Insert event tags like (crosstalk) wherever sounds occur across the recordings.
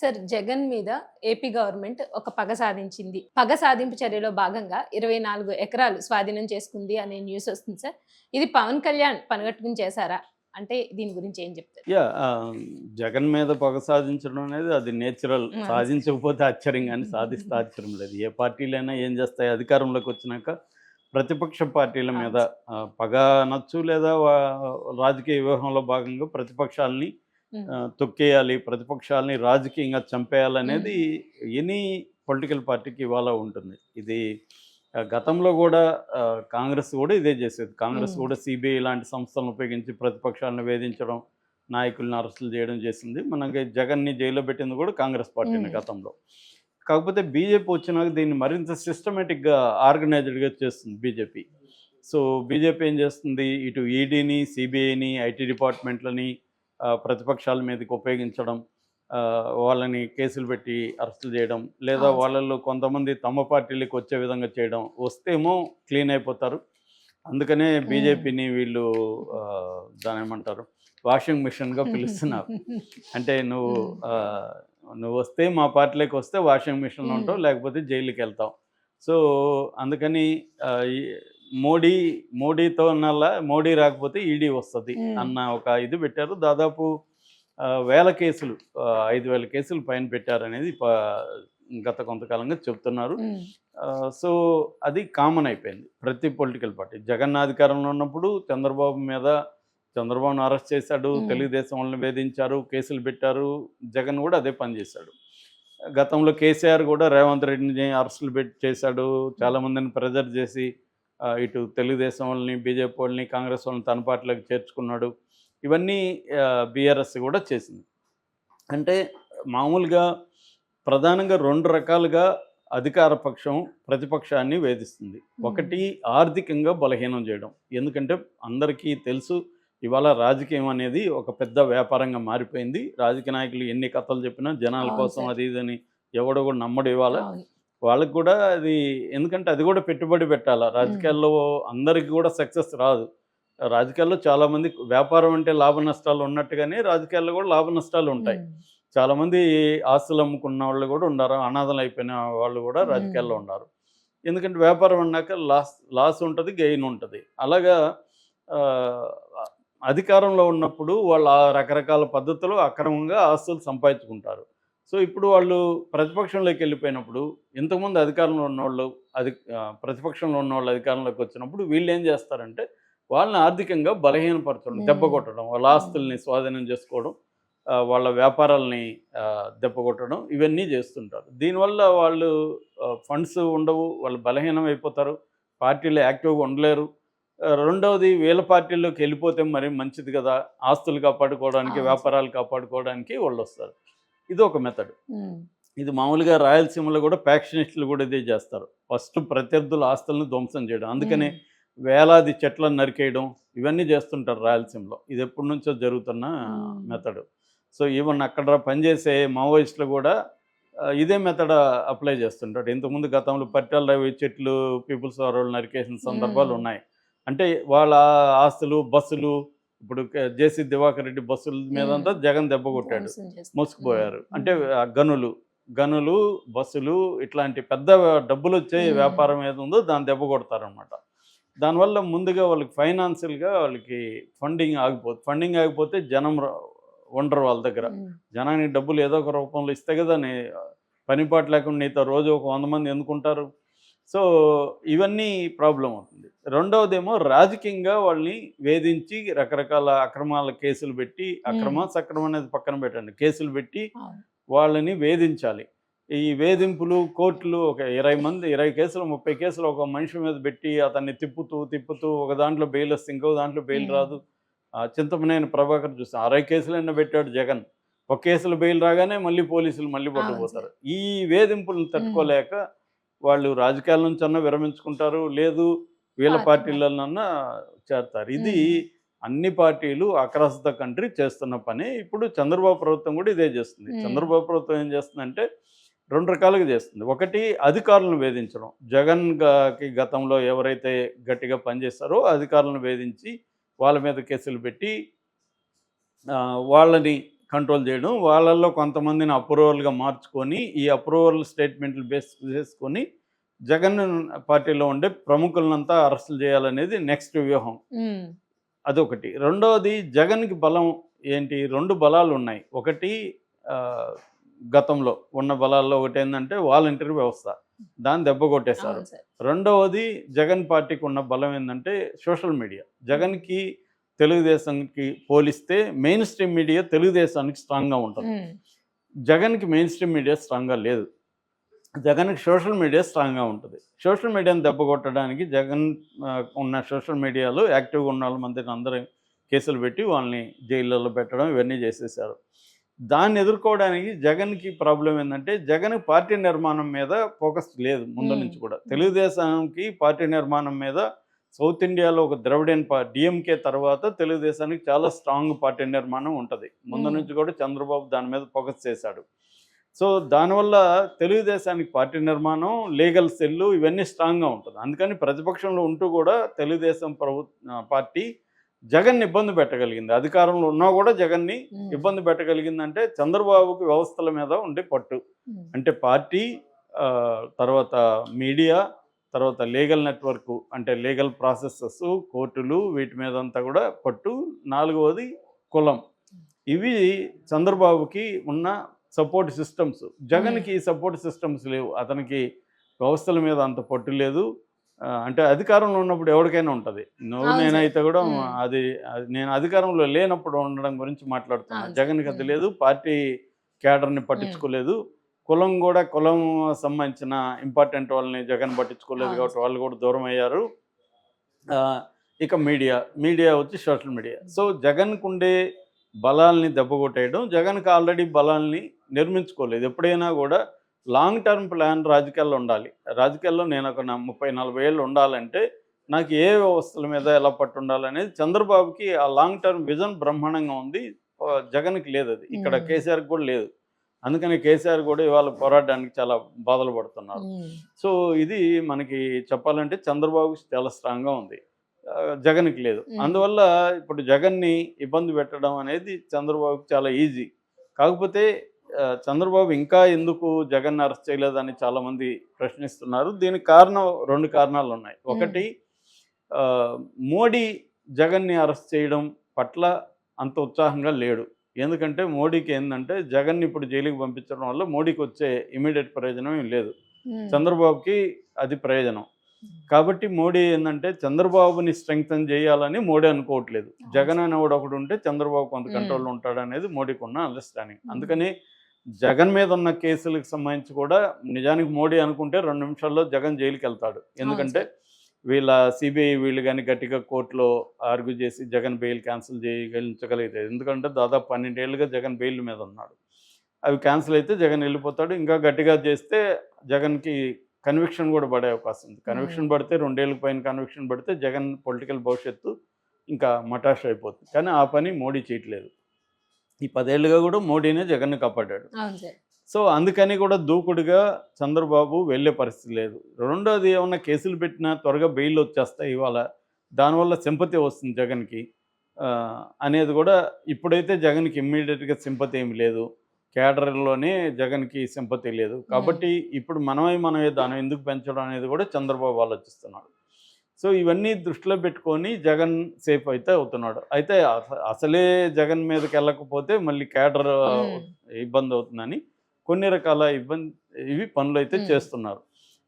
Sir Jagan మీద AP government ఒక పగ సాధించింది. పగ సాధింపు చర్యలో భాగంగా ఇరవై నాలుగు ఎకరాలు స్వాధీనం చేసుకుంది అనే న్యూస్ వస్తుంది సార్. ఇది పవన్ కళ్యాణ్ పనిగట్టుకుని చేశారా? అంటే దీని గురించి ఏం చెప్తారు? యా జగన్ మీద పగ సాధించడం అనేది అది నేచురల్. సాధించకపోతే ఆశ్చర్యం కానీ (laughs) సాధిస్తే ఆశ్చర్యం లేదు. ఏ పార్టీలైనా ఏం చేస్తాయి? అధికారంలోకి వచ్చినాక ప్రతిపక్ష పార్టీల మీద పగ నచ్చు లేదా రాజకీయ వ్యూహంలో భాగంగా ప్రతిపక్షాలని తొక్కేయాలి ప్రతిపక్షాలని రాజకీయంగా చంపేయాలనేది ఎనీ పొలిటికల్ పార్టీకి ఇవాళ ఉంటుంది. ఇది గతంలో కూడా కాంగ్రెస్ కూడా ఇదే చేసేది. కాంగ్రెస్. కూడా సిబిఐ లాంటి సంస్థలను ఉపయోగించి ప్రతిపక్షాలను వేధించడం నాయకులను అరెస్టులు చేయడం చేసింది. మనకి జగన్ని జైల్లో పెట్టింది కూడా కాంగ్రెస్ పార్టీని. గతంలో. కాకపోతే బీజేపీ వచ్చినాక దీన్ని మరింత సిస్టమేటిక్గా ఆర్గనైజ్డ్గా చేస్తుంది బీజేపీ. సో బీజేపీ ఏం చేస్తుంది? ఇటు ఈడీని సిబిఐని ఐటీ డిపార్ట్మెంట్లని ప్రతిపక్షాల మీదకి ఉపయోగించడం వాళ్ళని కేసులు పెట్టి అరెస్టులు చేయడం లేదా అవును. వాళ్ళల్లో కొంతమంది తమ పార్టీలకు వచ్చే విధంగా చేయడం వస్తేమో క్లీన్ అయిపోతారు. అందుకనే బీజేపీని వీళ్ళు దాని ఏమంటారు? వాషింగ్ మిషన్గా పిలుస్తున్నారు. (laughs) అంటే నువ్వు నువ్వు వస్తే మా పార్టీలోకి వస్తే వాషింగ్ మిషన్లో. ఉంటావు లేకపోతే జైలుకి వెళ్తావు సో అందుకని మోడీ మోడీతో నల్ల మోడీ రాకపోతే ఈడీ వస్తుంది. అన్న ఒక ఇది పెట్టారు. దాదాపు వేల కేసులు ఐదు వేల కేసులు పైన పెట్టారనేది గత కొంతకాలంగా చెప్తున్నారు. సో అది కామన్ అయిపోయింది ప్రతి పొలిటికల్ పార్టీ. జగన్ అధికారంలో ఉన్నప్పుడు చంద్రబాబు మీద చంద్రబాబును అరెస్ట్ చేశాడు. తెలుగుదేశం వాళ్ళని వేధించారు కేసులు పెట్టారు జగన్ కూడా అదే పని చేశాడు. గతంలో కేసీఆర్ కూడా రేవంత్ రెడ్డిని అరెస్టులు పెట్టి చేశాడు చాలా మందిని ప్రెజర్ చేసి ఇటు తెలుగుదేశం వాళ్ళని బీజేపీ వాళ్ళని కాంగ్రెస్ వాళ్ళని తన పార్టీలోకి చేర్చుకున్నాడు. ఇవన్నీ బీఆర్ఎస్ కూడా చేసింది. అంటే మామూలుగా ప్రధానంగా రెండు రకాలుగా అధికార పక్షం ప్రతిపక్షాన్ని వేధిస్తుంది. ఒకటి ఆర్థికంగా బలహీనం చేయడం. ఎందుకంటే అందరికీ తెలుసు ఇవాళ రాజకీయం అనేది ఒక పెద్ద వ్యాపారంగా మారిపోయింది. రాజకీయ నాయకులు ఎన్ని కథలు చెప్పినా జనాల కోసం. అది ఇదని ఎవడో కూడా నమ్మడు ఇవాళ. వాళ్ళకి కూడా అది ఎందుకంటే అది కూడా పెట్టుబడి పెట్టాలా? రాజకీయాల్లో అందరికీ కూడా సక్సెస్ రాదు. రాజకీయాల్లో చాలామంది వ్యాపారం అంటే లాభ నష్టాలు ఉన్నట్టుగానే రాజకీయాల్లో కూడా లాభ నష్టాలు ఉంటాయి. చాలామంది ఆస్తులు అమ్ముకున్న వాళ్ళు కూడా ఉన్నారు. అనాథలు అయిపోయిన వాళ్ళు కూడా. రాజకీయాల్లో ఉన్నారు. ఎందుకంటే వ్యాపారం అన్నాక లాస్ లాస్ ఉంటుంది గెయిన్ ఉంటుంది. అలాగా అధికారంలో ఉన్నప్పుడు వాళ్ళు ఆ రకరకాల పద్ధతులు అక్రమంగా ఆస్తులు సంపాదించుకుంటారు. సో ఇప్పుడు వాళ్ళు ప్రతిపక్షంలోకి వెళ్ళిపోయినప్పుడు ఇంతకుముందు అధికారంలో ఉన్నవాళ్ళు ఆ, ప్రతిపక్షంలో ఉన్న వాళ్ళు అధికారంలోకి వచ్చినప్పుడు వీళ్ళు ఏం చేస్తారంటే వాళ్ళని ఆర్థికంగా బలహీనపరచడం దెబ్బ. కొట్టడం వాళ్ళ ఆస్తుల్ని స్వాధీనం చేసుకోవడం వాళ్ళ వ్యాపారాలని దెబ్బకొట్టడం ఇవన్నీ చేస్తుంటారు దీనివల్ల వాళ్ళు ఫండ్స్ ఉండవు వాళ్ళు బలహీనం అయిపోతారు పార్టీలు యాక్టివ్గా ఉండలేరు రెండవది వీళ్ళ పార్టీల్లోకి వెళ్ళిపోతే మరి మంచిది కదా ఆస్తులు కాపాడుకోవడానికి. వ్యాపారాలు కాపాడుకోవడానికి వాళ్ళు వస్తారు ఇది ఒక మెథడ్ ఇది మామూలుగా రాయలసీమలో కూడా ప్యాక్షనిస్టులు కూడా ఇదే చేస్తారు. ఫస్ట్ ప్రత్యర్థుల ఆస్తులను ధ్వంసం చేయడం. అందుకనే వేలాది చెట్లను నరికేయడం ఇవన్నీ చేస్తుంటారు రాయలసీమలో. ఇది ఎప్పటి నుంచో జరుగుతున్న. మెథడ్ సో ఈవెన్ అక్కడ పనిచేసే మావోయిస్టులు కూడా ఇదే మెథడ్ అప్లై చేస్తుంటారు. ఇంతకుముందు గతంలో పట్టాల రవి చెట్లు పీపుల్స్ వారు నరికేసిన సందర్భాలు. ఉన్నాయి. అంటే వాళ్ళ ఆస్తులు బస్సులు ఇప్పుడు జేసీ దివాకర్ రెడ్డి బస్సుల మీదంతా జగన్ దెబ్బ కొట్టాడు. మోసుకుపోయారు. అంటే గనులు గనులు బస్సులు ఇట్లాంటి పెద్ద డబ్బులు వచ్చే. వ్యాపారం ఏది ఉందో దాన్ని దెబ్బ కొడతారనమాట దానివల్ల ముందుగా వాళ్ళకి ఫైనాన్షియల్గా వాళ్ళకి ఫండింగ్ ఆగిపోతుంది ఫండింగ్ ఆగిపోతే జనం ఉండరు వాళ్ళ దగ్గర. జనానికి డబ్బులు ఏదో ఒక రూపంలో ఇస్తే కదా నీ పనిపాటు లేకుండా నీతో రోజు ఒక వంద మంది ఎందుకుంటారు? సో ఇవన్నీ ప్రాబ్లం అవుతుంది. రెండవదేమో రాజకీయంగా వాళ్ళని వేధించి రకరకాల అక్రమాల కేసులు పెట్టి అక్రమ సక్రమం అనేది పక్కన పెట్టండి. కేసులు పెట్టి. వాళ్ళని వేధించాలి. ఈ వేధింపులు కోర్టులు ఒక ఇరవై మంది ఇరవై కేసులు ముప్పై కేసులు ఒక మనిషి మీద పెట్టి అతన్ని తిప్పుతూ తిప్పుతూ ఒక దాంట్లో బెయిల్ వస్తే ఇంకో దాంట్లో బెయిల్. రాదు. ఆ చింతమనేని ప్రభాకర్ చూస్తాను అరవై కేసులైనా పెట్టాడు జగన్. ఒక కేసులో బెయిల్ రాగానే మళ్ళీ పోలీసులు మళ్ళీ పట్టుకుపోతారు ఈ వేధింపులను తట్టుకోలేక వాళ్ళు రాజకీయాల నుంచి అన్నా విరమించుకుంటారు లేదు వీళ్ళ పార్టీ పార్టీలన్నా చేస్తారు. ఇది. అన్ని పార్టీలు అక్రాస్ ద కంట్రీ చేస్తున్న పని. ఇప్పుడు చంద్రబాబు ప్రభుత్వం కూడా ఇదే చేస్తుంది. చంద్రబాబు ప్రభుత్వం ఏం చేస్తుందంటే రెండు రకాలుగా చేస్తుంది. ఒకటి అధికారులను వేధించడం. జగన్ గా- గతంలో ఎవరైతే గట్టిగా పనిచేస్తారో అధికారులను వేధించి వాళ్ళ మీద కేసులు పెట్టి వాళ్ళని కంట్రోల్ చేయడం వాళ్ళల్లో కొంతమందిని అప్రూవల్గా మార్చుకొని ఈ అప్రూవల్ స్టేట్మెంట్లు బేస్ చేసుకొని జగన్ పార్టీలో ఉండే ప్రముఖులనంతా అరెస్టులు చేయాలనేది నెక్స్ట్ వ్యూహం. అదొకటి. రెండవది జగన్కి బలం ఏంటి? రెండు బలాలు ఉన్నాయి. ఒకటి గతంలో ఉన్న బలాల్లో ఒకటి ఏంటంటే వాలంటీర్ వ్యవస్థ. దాన్ని దెబ్బ కొట్టేశారు. సార్. రెండవది జగన్ పార్టీకి ఉన్న బలం ఏంటంటే సోషల్ మీడియా. జగన్కి తెలుగుదేశంకి పోలిస్తే మెయిన్ స్ట్రీమ్ మీడియా తెలుగుదేశానికి స్ట్రాంగ్గా ఉంటుంది. జగన్కి మెయిన్ స్ట్రీమ్ మీడియా స్ట్రాంగ్గా లేదు. జగన్కి సోషల్ మీడియా స్ట్రాంగ్గా ఉంటుంది. సోషల్ మీడియాని దెబ్బ కొట్టడానికి జగన్ ఉన్న సోషల్ మీడియాలో యాక్టివ్గా ఉన్న వాళ్ళ మందిని అందరూ కేసులు పెట్టి వాళ్ళని జైళ్ళలో పెట్టడం ఇవన్నీ చేసేసారు. దాన్ని ఎదుర్కోవడానికి జగన్కి ప్రాబ్లం ఏంటంటే జగన్ పార్టీ నిర్మాణం మీద ఫోకస్ లేదు ముందు. నుంచి కూడా. తెలుగుదేశానికి పార్టీ నిర్మాణం మీద సౌత్ ఇండియాలో ఒక ద్రవిడియన్ పా డిఎంకే తర్వాత తెలుగుదేశానికి చాలా స్ట్రాంగ్ పార్టీ నిర్మాణం ఉంటుంది. ముందు. నుంచి కూడా చంద్రబాబు దాని మీద ఫోకస్ చేశాడు. సో దానివల్ల తెలుగుదేశానికి పార్టీ నిర్మాణం లీగల్ సెల్లు ఇవన్నీ స్ట్రాంగ్గా ఉంటుంది. అందుకని ప్రతిపక్షంలో ఉంటూ కూడా తెలుగుదేశం ప్రభు పార్టీ జగన్ ఇబ్బంది పెట్టగలిగింది. అధికారంలో ఉన్నా కూడా జగన్ని ఇబ్బంది పెట్టగలిగిందంటే చంద్రబాబుకి వ్యవస్థల మీద ఉండే పట్టు. అంటే పార్టీ తర్వాత మీడియా తర్వాత లీగల్ నెట్వర్క్ అంటే లీగల్ ప్రాసెసెస్ కోర్టులు వీటి మీద అంతా కూడా పట్టు. నాలుగవది కులం. ఇవి చంద్రబాబుకి ఉన్న సపోర్ట్ సిస్టమ్స్. జగన్కి సపోర్ట్ సిస్టమ్స్ లేవు. అతనికి వ్యవస్థల మీద అంత పట్టు లేదు. అంటే అధికారంలో ఉన్నప్పుడు ఎవరికైనా ఉంటుంది. నువ్వు. నేనైతే కూడా. అది నేను అధికారంలో లేనప్పుడు ఉండడం గురించి మాట్లాడుతున్నాను. జగన్కి అది. లేదు. పార్టీ క్యాడర్ని పట్టించుకోలేదు. కులం కూడా కులం సంబంధించిన ఇంపార్టెంట్ వాళ్ళని జగన్ పట్టించుకోలేదు కాబట్టి వాళ్ళు కూడా దూరం అయ్యారు. ఇక మీడియా మీడియా వచ్చి సోషల్ మీడియా సో జగన్కు ఉండే బలాల్ని దెబ్బకొట్టేయడం జగన్కి ఆల్రెడీ బలాల్ని నిర్మించుకోలేదు. ఎప్పుడైనా కూడా లాంగ్ టర్మ్ ప్లాన్ రాజకీయాల్లో ఉండాలి. రాజకీయాల్లో నేను ఒక ముప్పై నలభై ఏళ్ళు ఉండాలంటే నాకు ఏ వ్యవస్థల మీద ఎలా పట్టు ఉండాలనేది చంద్రబాబుకి ఆ లాంగ్ టర్మ్ విజన్ బ్రహ్మాండంగా ఉంది. జగన్కి లేదు అది. ఇక్కడ. కేసీఆర్కి కూడా లేదు. అందుకని కేసీఆర్ కూడా ఇవాళ పోరాడడానికి చాలా బాధలు పడుతున్నారు. సో ఇది మనకి చెప్పాలంటే చంద్రబాబుకి చాలా స్ట్రాంగ్గా ఉంది. జగన్కి లేదు. అందువల్ల ఇప్పుడు జగన్ని ఇబ్బంది పెట్టడం అనేది చంద్రబాబుకి చాలా ఈజీ కాకపోతే చంద్రబాబు ఇంకా ఎందుకు జగన్ అరెస్ట్ చేయలేదని చాలామంది ప్రశ్నిస్తున్నారు. దీనికి కారణం రెండు కారణాలు ఉన్నాయి. ఒకటి మోడీ జగన్ని అరెస్ట్ చేయడం పట్ల అంత ఉత్సాహంగా లేడు. ఎందుకంటే మోడీకి ఏంటంటే జగన్ని ఇప్పుడు జైలుకి పంపించడం వల్ల మోడీకి వచ్చే ఇమీడియట్ ప్రయోజనం ఏం లేదు. చంద్రబాబుకి అది ప్రయోజనం. కాబట్టి మోడీ ఏంటంటే చంద్రబాబుని స్ట్రెంగ్తన్ చేయాలని మోడీ అనుకోవట్లేదు. జగన్ అనేవాడు ఒకడు ఉంటే చంద్రబాబు కొంత. కంట్రోల్లో ఉంటాడు అనేది మోడీకి ఉన్న అండర్స్టాండింగ్. అందుకని జగన్ మీద ఉన్న కేసులకు సంబంధించి కూడా నిజానికి మోడీ అనుకుంటే రెండు నిమిషాల్లో జగన్ జైలుకి వెళ్తాడు ఎందుకంటే వీళ్ళ సిబిఐ వీళ్ళు కానీ గట్టిగా కోర్టులో ఆర్గ్యూ చేసి జగన్ బెయిల్ క్యాన్సిల్ చేయగలించగలిగితే ఎందుకంటే దాదాపు పన్నెండేళ్ళుగా జగన్ బెయిల్ మీద ఉన్నాడు. అవి క్యాన్సిల్ అయితే జగన్ వెళ్ళిపోతాడు. ఇంకా గట్టిగా చేస్తే జగన్కి కన్విక్షన్ కూడా పడే అవకాశం ఉంది. కన్విక్షన్ పడితే రెండేళ్ళకి పైన కన్విక్షన్ పడితే జగన్ పొలిటికల్ భవిష్యత్తు ఇంకా మటాష్ అయిపోతుంది. కానీ ఆ పని మోడీ చేయట్లేదు. ఈ పదేళ్ళుగా కూడా మోడీనే జగన్ను కాపాడాడు. సో అందుకని కూడా దూకుడుగా చంద్రబాబు వెళ్ళే పరిస్థితి లేదు. రెండోది ఏమన్నా కేసులు పెట్టినా త్వరగా బెయిల్ వచ్చేస్తాయి ఇవాళ. దానివల్ల సింపతి వస్తుంది జగన్కి. అనేది కూడా ఇప్పుడైతే జగన్కి ఇమ్మీడియట్గా సింపతి ఏమి లేదు. కేడర్లోనే జగన్కి సింపతి లేదు. కాబట్టి ఇప్పుడు మనమై మనమే దాన్ని ఎందుకు పెంచడం అనేది కూడా చంద్రబాబు ఆలోచిస్తున్నాడు. సో ఇవన్నీ దృష్టిలో పెట్టుకొని జగన్ సేఫ్ అయితే అవుతున్నాడు. అయితే అస- అసలే జగన్ మీదకి వెళ్ళకపోతే మళ్ళీ కేడర్ ఉమ్, ఇబ్బంది అవుతుందని కొన్ని రకాల ఇబ్బంది ఇవి పనులు అయితే. చేస్తున్నారు.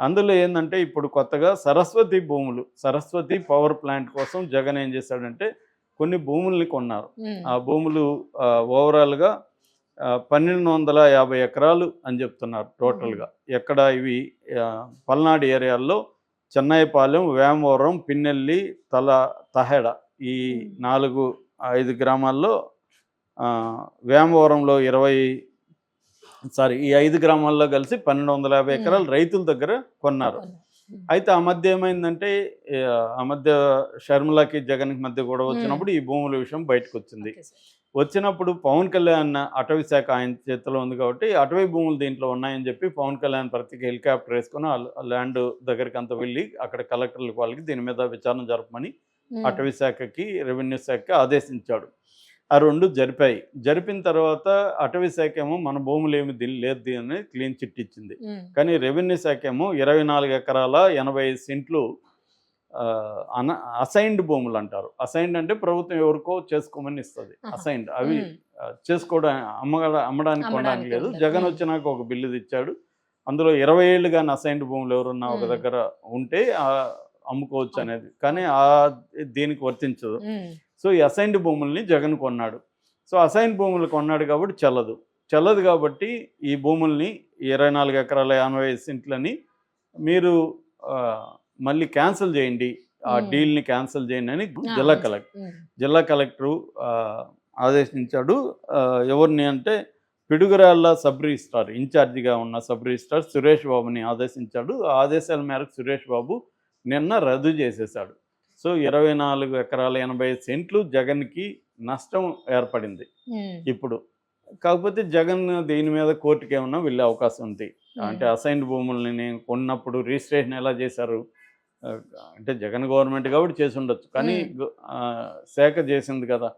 అందులో ఏంటంటే ఇప్పుడు కొత్తగా సరస్వతి భూములు సరస్వతి పవర్ ప్లాంట్ కోసం జగన్ ఏం చేశాడంటే కొన్ని భూముల్ని కొన్నారు. ఆ భూములు ఓవరాల్గా పన్నెండు వందల యాభై ఎకరాలు అని చెప్తున్నారు టోటల్గా. ఎక్కడ ఇవి పల్నాడు ఏరియాల్లో చెన్నైపాలెం వేమవరం పిన్నెల్లి తల తహెడ ఈ. నాలుగు ఐదు గ్రామాల్లో వేమవరంలో ఇరవై సారీ ఈ ఐదు గ్రామాల్లో కలిసి పన్నెండు వందల యాభై. ఎకరాలు రైతుల దగ్గర కొన్నారు. అయితే ఆ మధ్య ఏమైందంటే ఆ మధ్య షర్మిలాకి జగన్కి మధ్య గొడవ వచ్చినప్పుడు ఈ భూముల విషయం బయటకు వచ్చింది. వచ్చినప్పుడు పవన్ కళ్యాణ్ అటవీ శాఖ ఆయన చేతిలో ఉంది కాబట్టి అటవీ భూములు దీంట్లో ఉన్నాయని చెప్పి పవన్ కళ్యాణ్ ప్రతికి హెలికాప్టర్ వేసుకొని ల్యాండ్ దగ్గరికి అంత వెళ్ళి అక్కడ కలెక్టర్లకు వాళ్ళకి దీని మీద విచారణ జరపమని అటవీ శాఖకి రెవెన్యూ శాఖకి ఆదేశించాడు. ఆ రెండు జరిపాయి. జరిపిన తర్వాత అటవీ శాఖ ఏమో మన భూములు ఏమి లేదు అని క్లీన్ చిట్ ఇచ్చింది. కానీ రెవెన్యూ శాఖ ఏమో ఇరవై నాలుగు ఎకరాల ఎనభై ఐదు సెంట్లు అన అసైన్డ్ భూములు అంటారు. అసైన్డ్ అంటే ప్రభుత్వం ఎవరికో చేసుకోమని ఇస్తుంది. అసైన్డ్. అవి ఉమ్, ఆ, చేసుకోవడం అమ్మగ అమ్మడానికి కొనడానికి లేదు. జగన్. వచ్చినాక ఒక బిల్లు తెచ్చాడు. అందులో ఇరవై ఏళ్ళు కానీ అసైన్డ్ భూములు ఎవరున్నా ఒక. దగ్గర ఉంటే అమ్ముకోవచ్చు అనేది. కానీ ఆ దీనికి వర్తించదు. సో ఈ అసైన్డ్ భూముల్ని జగన్ కొన్నాడు. సో అసైన్ భూములు కొన్నాడు కాబట్టి చెల్లదు. చెల్లదు కాబట్టి ఈ భూముల్ని ఇరవై నాలుగు ఎకరాల ఎనభై సెంట్లని మీరు మళ్ళీ క్యాన్సిల్ చేయండి. ఆ. డీల్ని క్యాన్సిల్ చేయండి అని జిల్లా కలెక్టర్ జిల్లా కలెక్టరు ఆదేశించాడు. ఎవరిని అంటే పిడుగురాళ్ళ సబ్ రిజిస్ట్రార్ ఇన్ఛార్జిగా ఉన్న సబ్ రిజిస్ట్రార్ సురేష్ బాబుని ఆదేశించాడు. ఆ ఆదేశాల మేరకు సురేష్ బాబు నిన్న రద్దు చేసేశాడు. సో ఇరవై నాలుగు ఎకరాల ఎనభై సెంట్లు జగన్కి నష్టం ఏర్పడింది. ఇప్పుడు కాకపోతే జగన్ దీని మీద కోర్టుకి ఏమన్నా వెళ్ళే అవకాశం ఉంది. అంటే అసైన్డ్ భూముల్ని నేను కొన్నప్పుడు రిజిస్ట్రేషన్ ఎలా చేశారు? అంటే జగన్ గవర్నమెంట్ కాబట్టి చేసి ఉండొచ్చు. కానీ శాఖ చేసింది కదా.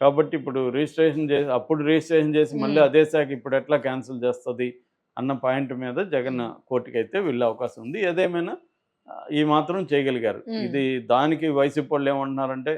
కాబట్టి ఇప్పుడు రిజిస్ట్రేషన్ చేసి అప్పుడు రిజిస్ట్రేషన్ చేసి మళ్ళీ. అదే శాఖ ఇప్పుడు ఎట్లా క్యాన్సిల్ చేస్తుంది? అన్న పాయింట్ మీద జగన్ కోర్టుకి అయితే వెళ్ళే అవకాశం ఉంది. ఏదేమైనా ఈ మాత్రం చేయగలిగారు. ఇది దానికి వైసీపీ వాళ్ళు ఏమంటున్నారంటే